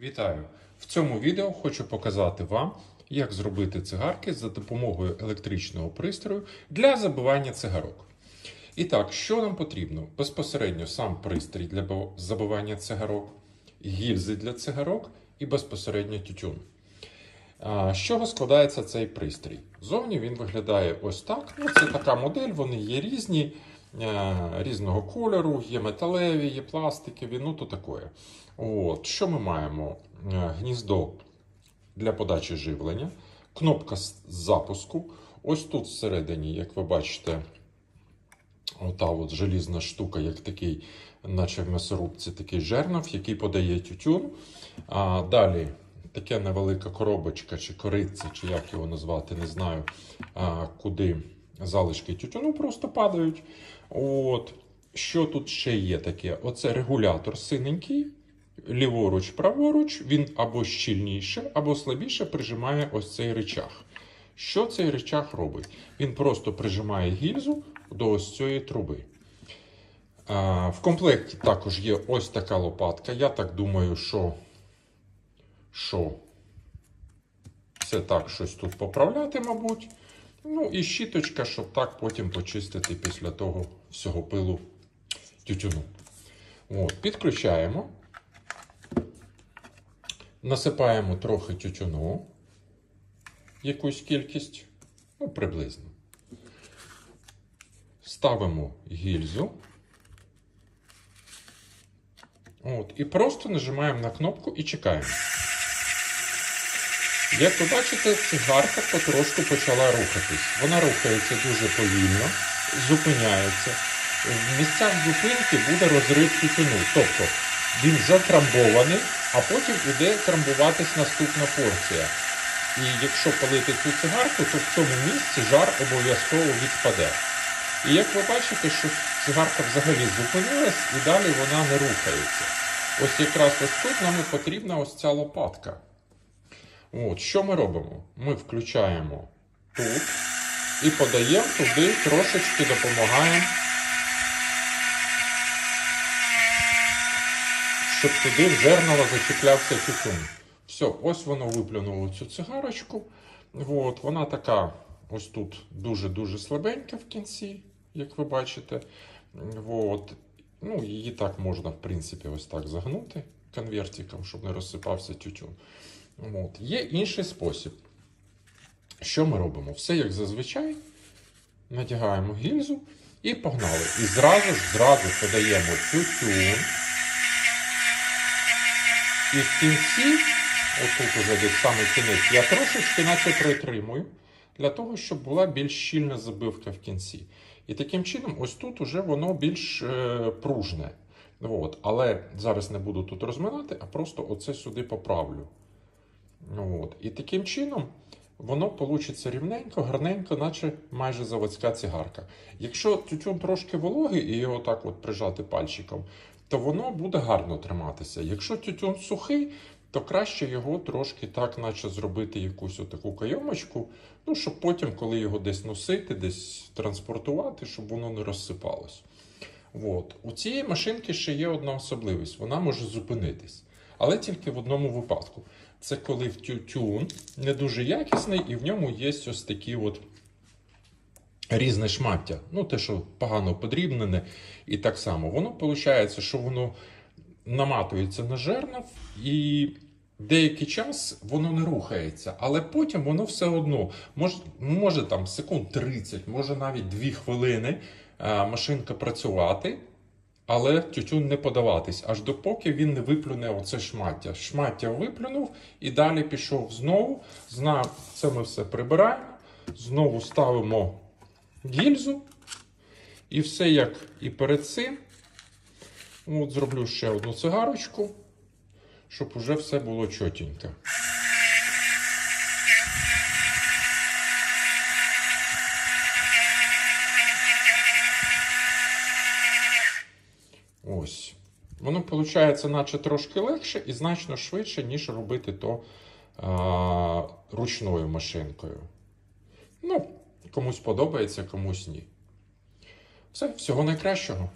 Вітаю! В цьому відео хочу показати вам, як зробити цигарки за допомогою електричного пристрою для забивання цигарок. І так, що нам потрібно? Безпосередньо сам пристрій для забивання цигарок, гільзи для цигарок і безпосередньо тютюн. З чого складається цей пристрій? Зовні він виглядає ось так. Ну, це така модель, вони є різні, різного кольору, є металеві, є пластикові, ну то таке. От, що ми маємо? Е, Гніздо для подачі живлення, кнопка запуску. Ось тут всередині, як ви бачите, ота от желізна штука, як такий, наче в м'ясорубці, такий жернов, який подає тютюн. А далі таке невелика коробочка чи кориця, чи як його назвати, не знаю, куди залишки тютюну просто падають. От. Що тут ще є таке? Оце регулятор синенький. Ліворуч, праворуч, він або щільніше, або слабіше прижимає ось цей речах. Що цей речах робить? Він просто прижимає гільзу до ось цієї труби. В комплекті також є ось така лопатка. Я так думаю, що, що це так щось тут поправляти, мабуть. Ну і щіточка, щоб так потім почистити після того всього пилу тютюну. От, підключаємо. Насипаємо трохи тютюну, якусь кількість, ну, приблизно. Ставимо гільзу. От, і просто нажимаємо на кнопку і чекаємо. Як ви бачите, цигарка потрошку почала рухатись. Вона рухається дуже повільно, зупиняється. В місцях зупинки буде розрив тютюну. Тобто він затрамбований, а потім іде трамбуватись наступна порція. І якщо палити цю цигарку, то в цьому місці жар обов'язково відпаде. І як ви бачите, що цигарка взагалі зупинилась і далі вона не рухається. Ось якраз ось тут нам і потрібна ось ця лопатка. От, що ми робимо? Ми включаємо тут і подаємо туди, трошечки допомагаємо, щоб туди в зернало зачіплявся тютюн. Все, ось воно виплюнуло цю цигарочку. От, вона така ось тут дуже-дуже слабенька в кінці, як ви бачите. От. Ну, її так можна, в принципі, ось так загнути конвертиком, щоб не розсипався тютюн. От. Є інший спосіб. Що ми робимо? Все як зазвичай. Надягаємо гільзу і погнали. І зразу ж зразу подаємо тютюн. І в кінці, отут уже десь саме кінець, я трошечки наче притримую, для того, щоб була більш щільна забивка в кінці. І таким чином, ось тут уже воно більш е, пружне. От. Але зараз не буду тут розминати, а просто оце сюди поправлю. Ну, От. І таким чином воно получиться рівненько, гарненько, наче майже заводська цигарка. Якщо тютюн трошки вологий і його так от прижати пальчиком, то воно буде гарно триматися. Якщо тютюн сухий, то краще його трошки так, наче зробити якусь отаку кайомочку, ну, щоб потім, коли його десь носити, десь транспортувати, щоб воно не розсипалось. От. У цієї машинки ще є одна особливість: вона може зупинитись. Але тільки в одному випадку. Це коли тютюн не дуже якісний, і в ньому є ось такі от різне шмаття. Ну, те, що погано подрібнене, і так само. Воно виходить, що воно наматується на жернов, і деякий час воно не рухається, але потім воно все одно може, може там секунд 30, може навіть 2 хвилини машинка працювати. Але тютюн не подаватись, аж допоки він не виплюне оце шмаття. Шмаття виплюнув і далі пішов знову. Зна... Це ми все прибираємо. Знову ставимо гільзу. І все як і перед цим. От зроблю ще одну цигарочку, щоб уже все було чотенько. Ось. Воно виходить, наче трошки легше і значно швидше, ніж робити то а, ручною машинкою. Ну, комусь подобається, комусь ні. Все, всього найкращого.